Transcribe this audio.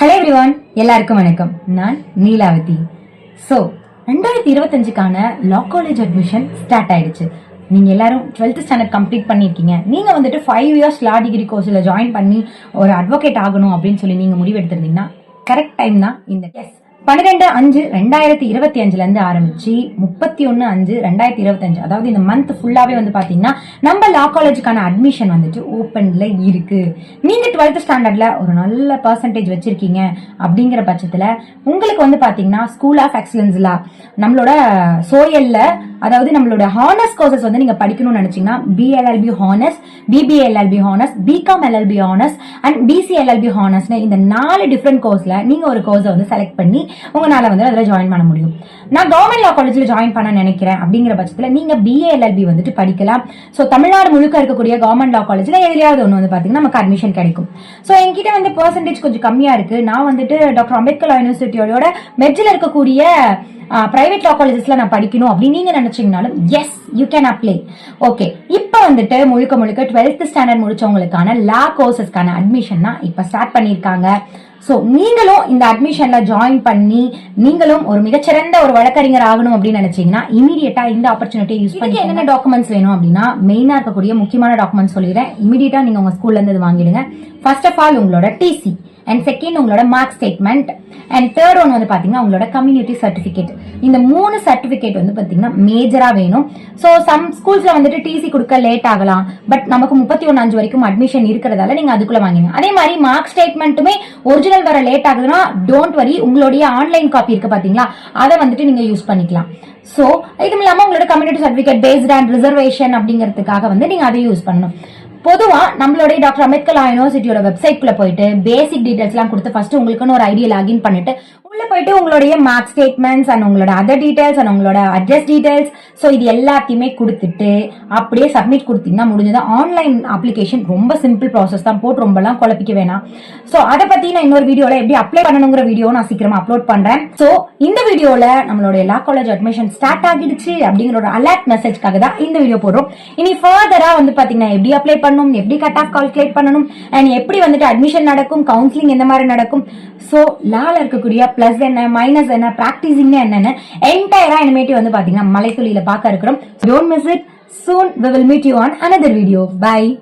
Hello everyone எல்லாருக்கும் வணக்கம். நான் நீலாவதி. ஸோ ரெண்டாயிரத்தி இருபத்தஞ்சுக்கான லா காலேஜ் அட்மிஷன் ஸ்டார்ட் ஆயிடுச்சு. நீங்க எல்லாரும் டுவெல்த் ஸ்டாண்டர்ட் கம்ப்ளீட் பண்ணியிருக்கீங்க. நீங்க வந்துட்டு ஃபைவ் இயர்ஸ் லா டிகிரி கோர்ஸில் ஜாயின் பண்ணி ஒரு அட்வொகேட் ஆகணும் அப்படின்னு சொல்லி நீங்க முடிவு எடுத்திருந்தீங்கன்னா கரெக்ட் டைம் தான் இந்த எஸ் பன்னிரெண்டு அஞ்சு ரெண்டாயிரத்தி இருபத்தி அஞ்சுல இருந்து ஆரம்பிச்சு முப்பத்தி ஒன்னு அஞ்சு ரெண்டாயிரத்தி இருபத்தஞ்சு. அதாவது இந்த மந்த் ஃபுல்லாவே வந்து பாத்தீங்கன்னா நம்ம லா காலேஜுக்கான அட்மிஷன் வந்துட்டு ஓப்பன்ல இருக்கு. நீங்க டுவெல்த் ஸ்டாண்டர்ட்ல ஒரு நல்ல பர்சன்டேஜ் வச்சிருக்கீங்க அப்படிங்கிற பட்சத்துல உங்களுக்கு வந்து பாத்தீங்கன்னா ஸ்கூல் ஆஃப் எக்ஸலன்ஸ்லா நம்மளோட சோயல்ல அதாவது நம்மளோட ஹானர்ஸ் கோர்சஸ் வந்து நீங்க படிக்கணும்னு நினைச்சீங்கன்னா BLLB honours BBLLB honours BCom LLB honours and BCLLB ஹானர்ஸ்னு இந்த நாலு டிஃப்ரெண்ட் கோர்ஸ்ல நீங்க ஒரு கோர்ஸை வந்து செலக்ட் பண்ணி உங்களால் வந்து அதில் ஜாயின் பண்ண முடியும். நான் கவர்மெண்ட் லா காலேஜில் ஜாயின் பண்ண நினைக்கிறேன் அப்படிங்கிற பட்சத்தில் நீங்கள் பிஏஎல்எல்பி வந்துட்டு படிக்கலாம். ஸோ தமிழ்நாடு முழுக்க இருக்கக்கூடிய கவர்மெண்ட் லா காலேஜில் எதுலையாவது ஒன்று வந்து பார்த்தீங்கன்னா நமக்கு அட்மிஷன் கிடைக்கும். ஸோ என்கிட்ட வந்து பர்சன்டேஜ் கொஞ்சம் கம்மியாக இருக்குது நான் வந்துட்டு டாக்டர் அம்பேத்கர் யூனிவர்சிட்டியோட மெட்ஜில் இருக்கக்கூடிய பிரைவேட் லா காலேஜஸ்ல நான் படிக்கணும் அப்படின்னு நீங்க நினைச்சீங்கனாலும் yes you can apply okay இப்போ வந்துட்டு முழுக்க முழுக்க டுவெல்த் ஸ்டாண்டர்ட் முடிச்சவங்களுக்கான லா கோர்சஸ்க்கான அட்மிஷன் தான் இப்போ ஸ்டார்ட் பண்ணியிருக்காங்க. ஸோ நீங்களும் இந்த அட்மிஷன்ல ஜாயின் பண்ணி நீங்களும் ஒரு மிகச்சிறந்த ஒரு வழக்கறிஞர் ஆகணும் அப்படின்னு நினைச்சீங்கன்னா இமீடியட்டா இந்த ஆப்பர்ச்சுனிட்டியை யூஸ் பண்ணி என்னென்ன டாக்குமெண்ட்ஸ் வேணும் அப்படின்னா மெயினா இருக்கக்கூடிய முக்கியமான டாக்குமெண்ட்ஸ் சொல்லிடுறேன். இமீடியட்டா நீங்க உங்க ஸ்கூல்ல இருந்து இது வாங்கிடுங்க. ஃபர்ஸ்ட் ஆஃப் ஆல் உங்களோட டிசி அண்ட் செகண்ட் உங்களோட mark statement and third one வந்து பார்த்தீங்கன்னா உங்களோட கம்யூனிட்டி சர்டிஃபிகேட் இந்த மூணு சர்டிஃபிகேட் வந்து பார்த்தீங்கன்னா மேஜராக வேணும். ஸோ சம் ஸ்கூல்ஸில் வந்துட்டு டிசி கொடுக்க லேட் ஆகலாம். பட் நமக்கு முப்பத்தி ஒன்று அஞ்சு வரைக்கும் அட்மிஷன் இருக்கிறதால நீங்கள் அதுக்குள்ள வாங்கிங்க அதே மாதிரி மார்க் ஸ்டேட்மெண்ட்டுமே ஒரிஜினல் வர லேட் ஆகுதுன்னா டோன்ட் வரி உங்களுடைய ஆன்லைன் காப்பி இருக்கு பார்த்தீங்களா அதை வந்துட்டு நீங்கள் யூஸ் பண்ணிக்கலாம். ஸோ இதுவும் இல்லாமல் உங்களோட community certificate based and reservation அப்படிங்கிறதுக்காக வந்து நீங்கள் அதை யூஸ் பண்ணணும். பொதுவா நம்மளுடைய டாக்டர் அம்பேத்கர் லா யூனிவர்சிட்டியோட வெப்சைட்குள்ள போயிட்டு பேசிக் டீடைல்ஸ் எல்லாம் கொடுத்து ஃபர்ஸ்ட் உங்களுக்குன்னு ஒரு ஐடியா லாகின் பண்ணிட்டு உள்ள போயிட்டு உங்களுடைய மார்க் ஸ்டேட்மெண்ட்ஸ் அண்ட் உங்களோட அதர் டீடைல்ஸ் அண்ட் உங்களோட அட்ரஸ் டீடைல்ஸ் ஸோ இது எல்லாத்தையுமே கொடுத்துட்டு அப்படியே சப்மிட் கொடுத்தீங்கன்னா முடிஞ்சது. ஆன்லைன் அப்ளிகேஷன் ரொம்ப சிம்பிள் ப்ராசஸ் தான். போட்டு ரொம்பலாம் குழப்பிக்க வேணாம். ஸோ அதை பத்தி நான் இன்னொரு வீடியோல எப்படி அப்ளை பண்ணணுங்கிற வீடியோ நான் சீக்கிரமா அப்லோட் பண்றேன். ஸோ இந்த வீடியோல நம்மளுடைய லா காலேஜ் அட்மிஷன் ஸ்டார்ட் ஆகிடுச்சு அப்படிங்கிற ஒரு அலர்ட் மெசேஜ்க்காக தான் இந்த வீடியோ போடுறோம். இனி ஃபர்தரா வந்து பாத்தீங்கன்னா எப்படி அப்ளை பண்ணணும் எப்படி கட் ஆஃப் கால்குலேட் பண்ணணும் அண்ட் எப்படி வந்துட்டு அட்மிஷன் நடக்கும் கவுன்சிலிங் எந்த மாதிரி நடக்கும். ஸோ லால இருக்கக்கூடிய பிளஸ் என்ன மைனஸ் என்ன பிராக்டிசிங் என்னன்னு என்டையரா இனிமேட்டு வந்து பாத்தீங்கன்னா மலைத்துளியில பார்க்க இருக்கிறோம். Don't miss it soon we will meet you on another video bye